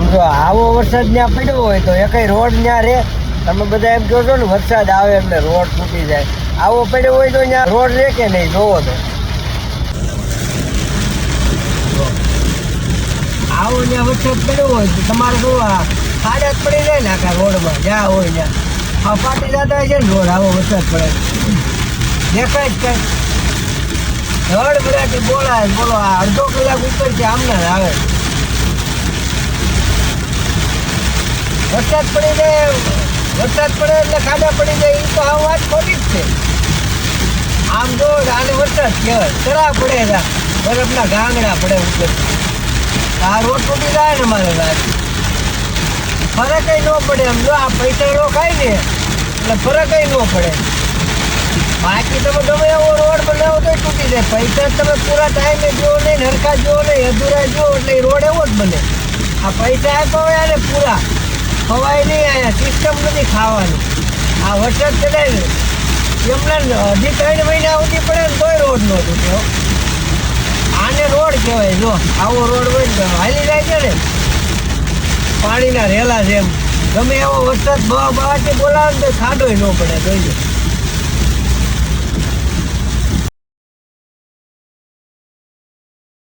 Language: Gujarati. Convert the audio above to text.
આમ જો આવો વરસાદ ત્યાં પડ્યો હોય તો એકય રોડ ત્યાં રે. તમે બધા એમ કહો છો ને, વરસાદ આવે એટલે રોડ તૂટી જાય. આવો પડ્યો હોય તો ત્યાં રોડ રે કે નહીં, જોવો તો. આવો ત્યાં વરસાદ પડ્યો હોય તો તમારે આ ખાડા જ પડી જાય ને આખા રોડમાં. જ્યાં હોય ત્યાં. આ ફાટી જતા છે ને રોડ, આવો વરસાદ પડે. દેખાય જ કઈ. ધડ ભરાથી બોલાય બોલો, આ અડધો કલાક ઉપર છે આમને જ આવે. વરસાદ પડી જાય વરસાદ પડે એટલે ખાડા પડી જાય એ તો આ વાત ખોટી જ છે. આમ જો આને વરસાદ કહેવાય. તરા પડે છે બરફના ગાંગડા પડે ઉપર આ રોડ તૂટી જાય ને મારે વાત. ફરક ન પડે એમ જો આ પૈસા રોકાય ને, એટલે ફરક ન પડે. બાકી તમે ગમે એવો રોડ બનાવો તો તૂટી જાય. પૈસા તમે પૂરા ટાઈમે જુઓ નહીં, નરખા જુઓ નહીં, અધૂરા જુઓ એટલે રોડ એવો જ બને. આ પૈસા આપ્યા હોય અને પૂરા. ખવાય નહીં, અહીંયા સિસ્ટમ નથી ખાવાની. આ વરસાદ ચડે ને એમના હજી ત્રણ મહિના સુધી પડે ને તોય રોડ નો તૂટે આને રોડ કહેવાય, જો, આવો રોડ હોય હાલી જાય છે ને. પાણીના રેલા જેમ ગમે એવો વરસાદ બવા બવાથી બોલાવે ને તો ખાડો ન પડે જોઈજો